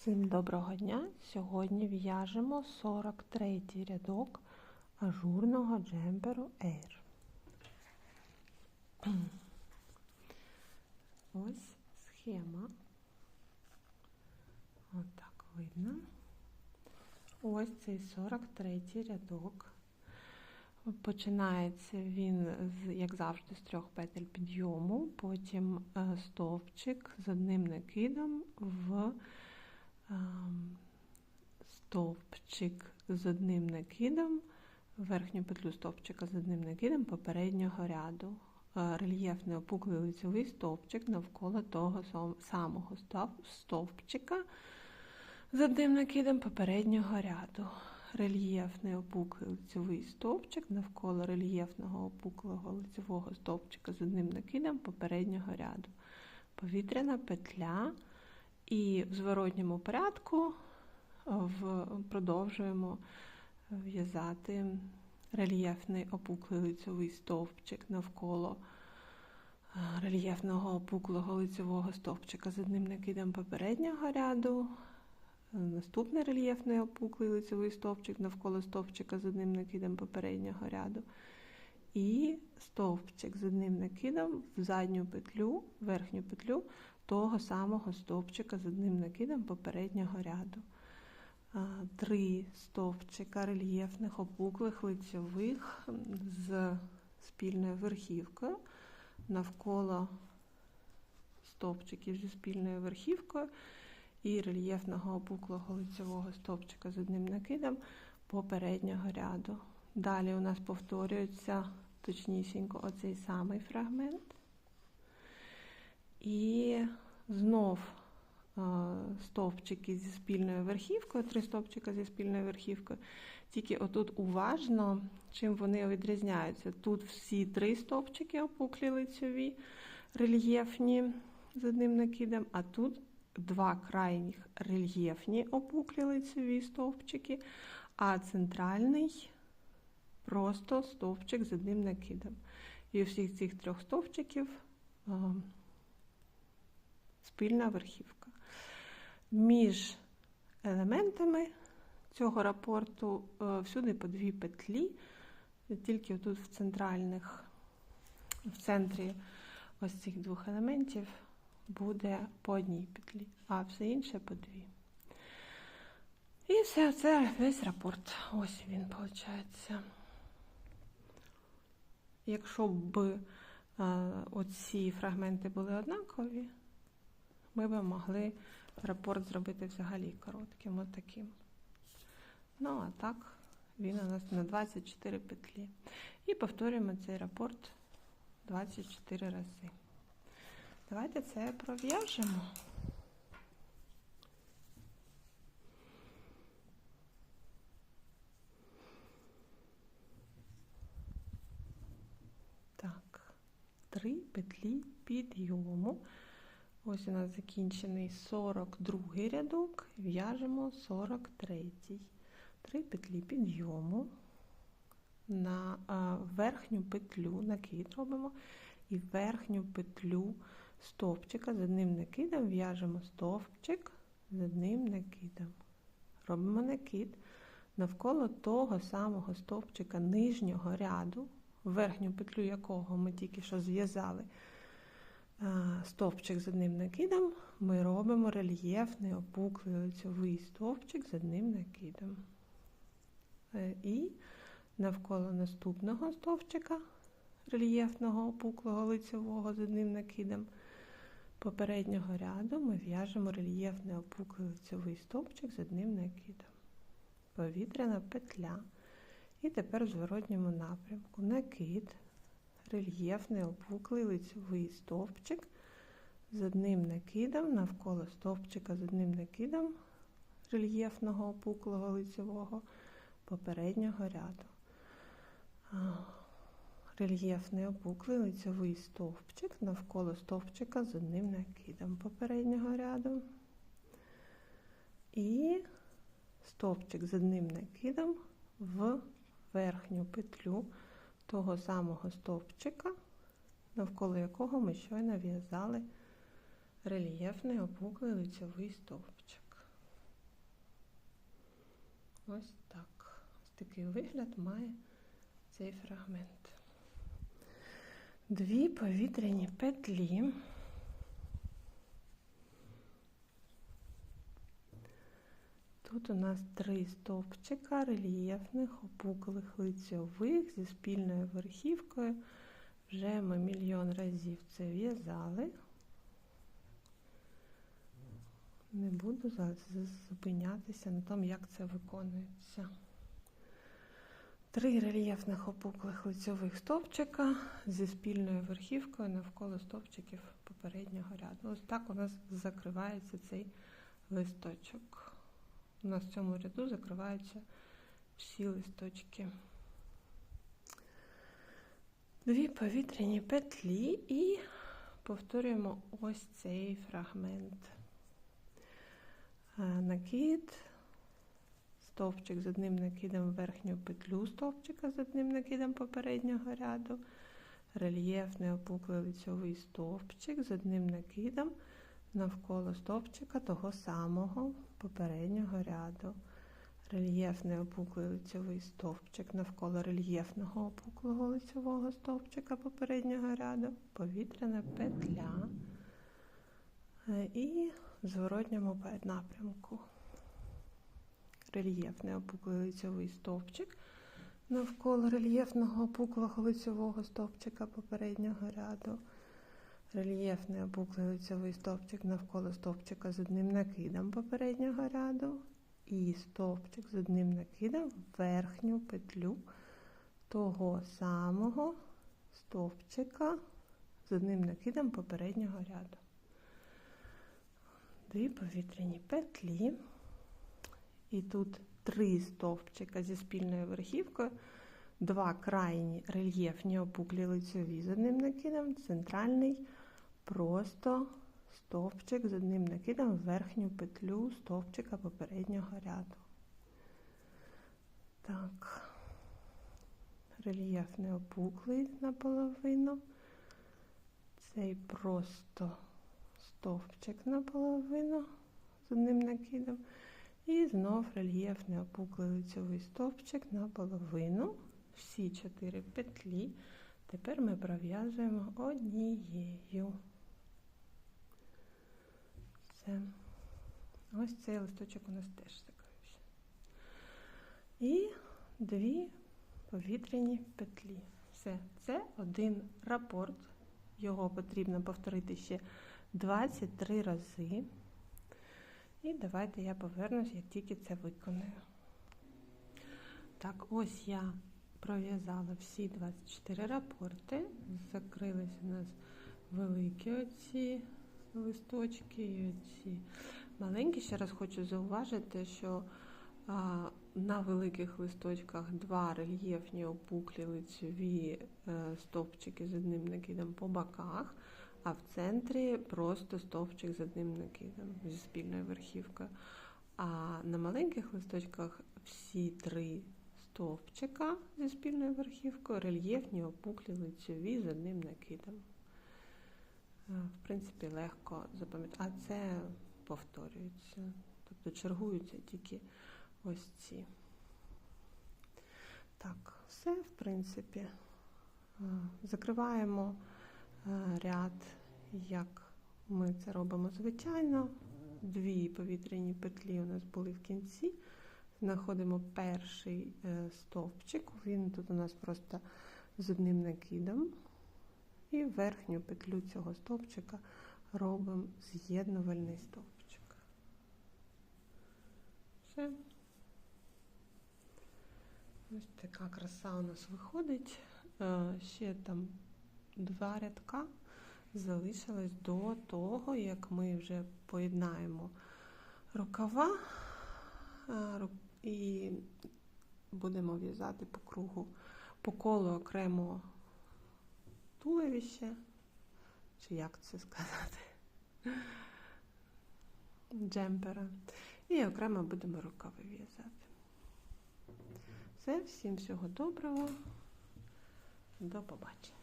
Всім доброго дня! Сьогодні в'яжемо 43 рядок ажурного джемперу Air. Ось схема. Отак видно. Ось цей 43 рядок. Починається він, як завжди, з трьох петель підйому, потім е, стовпчик з одним накидом в стовпчик з одним накидом, верхню петлю стовпчика з одним накидом попереднього ряду. Е, Рельєфний опуклий лицевий стовпчик навколо того самого стовпчика з одним накидом попереднього ряду рельєфний опуклий лицевий стовпчик навколо рельєфного опуклого лицевого стовпчика з одним накидом попереднього ряду. Повітряна петля. І в зворотньому порядку в, продовжуємо в'язати рельєфний опуклий лицевий стовпчик навколо рельєфного опуклого лицевого стовпчика з одним накидом попереднього ряду. Наступний рельєфний опуклий лицевий стовпчик навколо стовпчика з одним накидом попереднього ряду. І стовпчик з одним накидом в задню петлю, верхню петлю того самого стовпчика з одним накидом попереднього ряду. Три стовпчика рельєфних опуклих лицьових з спільною верхівкою навколо стовпчиків зі спільною верхівкою і рельєфного опуклого лицевого стовпчика з одним накидом попереднього ряду. Далі у нас повторюється точнісінько оцей самий фрагмент. І знов стовпчики зі спільною верхівкою, три стовпчика зі спільною верхівкою. Тільки отут уважно, чим вони відрізняються. Тут всі три стовпчики опуклі лицьові, рельєфні з одним накидом, а тут два крайніх рельєфні опуклі лицеві стовпчики, а центральний просто стовпчик з одним накидом. І у всіх цих трьох стовпчиків спільна верхівка. Між елементами цього рапорту всюди по дві петлі, тільки тут в центральних, в центрі ось цих двох елементів буде по одній петлі, а все інше по дві. І все, це весь рапорт. Ось він, виходить. Якщо б оці фрагменти були однакові, ми б могли рапорт зробити взагалі коротким, отаким. Ну, а так, він у нас на 24 петлі. І повторюємо цей рапорт 24 рази. Давайте це пров'яжемо. Так, три петлі підйому. Ось у нас закінчений 42 рядок, в'яжемо 43. Три петлі підйому. На верхню петлю накид робимо і верхню петлю стовпчика з одним накидом в'яжемо стовпчик з одним накидом. Робимо накид навколо того самого стовпчика нижнього ряду, верхню петлю якого ми тільки що зв'язали стовпчик з одним накидом, ми робимо рельєфний опуклий лицьовий стовпчик з одним накидом. Е, і навколо наступного стовпчика рельєфного опуклого лицевого з одним накидом попереднього ряду ми в'яжемо рельєфний опуклий лицевий стовпчик з одним накидом. Повітряна петля. І тепер в зворотньому напрямку накид, рельєфний опуклий лицевий стовпчик з одним накидом навколо стовпчика з одним накидом рельєфного опуклого лицевого попереднього ряду рельєфний опуклий лицевий стовпчик навколо стовпчика з одним накидом попереднього ряду. І стовпчик з одним накидом в верхню петлю того самого стовпчика, навколо якого ми щойно в'язали рельєфний опуклий лицевий стовпчик. Ось так. Ось такий вигляд має цей фрагмент. Дві повітряні петлі. Тут у нас три стовпчика рельєфних, опуклих лицьових зі спільною верхівкою. Вже ми мільйон разів це в'язали. Не буду зупинятися на тому, як це виконується. Три рельєфних опуклих лицьових стовпчика зі спільною верхівкою навколо стовпчиків попереднього ряду. Ось так у нас закривається цей листочок. У нас в цьому ряду закриваються всі листочки. Дві повітряні петлі і повторюємо ось цей фрагмент. Накид, стовпчик з одним накидом в верхню петлю стовпчика з одним накидом попереднього ряду, рельєфний опуклий лицьовий стовпчик з одним накидом навколо стовпчика того самого попереднього ряду. Рельєфний опуклий лицьовий стовпчик навколо рельєфного опуклого лицьового стовпчика попереднього ряду, повітряна петля і в зворотньому напрямку. Рельєфний опуклий лицьовий стовпчик навколо рельєфного опуклого лицьового стовпчика попереднього ряду. Рельєфний опуклий лицьовий стовпчик навколо стовпчика з одним накидом попереднього ряду. І стовпчик з одним накидом в верхню петлю того самого стовпчика з одним накидом попереднього ряду. Дві повітряні петлі. І тут три стовпчика зі спільною верхівкою, два крайні рельєфні опуклі лицьові з одним накидом, центральний просто стовпчик з одним накидом в верхню петлю стовпчика попереднього ряду. Так, рельєфний опуклий наполовину. Цей просто стовпчик наполовину з одним накидом. І знов рельєфний опуклий лицьовий стовпчик наполовину. Всі чотири петлі. Тепер ми пров'язуємо однією. Все. Ось цей листочок у нас теж закрився. І дві повітряні петлі. Все, це один рапорт. Його потрібно повторити ще 23 рази. І давайте я повернусь, як тільки це виконую. Так, ось я пров'язала всі 24 рапорти. Закрились у нас великі оці листочки і оці маленькі. Ще раз хочу зауважити, що на великих листочках два рельєфні опуклі лицьові е, стовпчики з одним накидом по боках, а в центрі просто стовпчик з одним накидом зі спільною верхівкою. А на маленьких листочках всі три стовпчика зі спільною верхівкою, рельєфні опуклі лицьові з одним накидом. В принципі, легко запам'ятати. А це повторюється. Тобто чергуються тільки ось ці. Так, все, в принципі. Закриваємо ряд, як ми це робимо звичайно. Дві повітряні петлі у нас були в кінці. Знаходимо перший е, стовпчик, він тут у нас просто з одним накидом. І верхню петлю цього стовпчика робимо з'єднувальний стовпчик. Все. Ось така краса у нас виходить. Е, ще там два рядка залишилось до того, як ми вже поєднаємо рукава е, і будемо в'язати по кругу, по колу окремо туловище, чи як це сказати, джемпера. І окремо будемо рукави в'язати. Все, всім всього доброго. До побачення.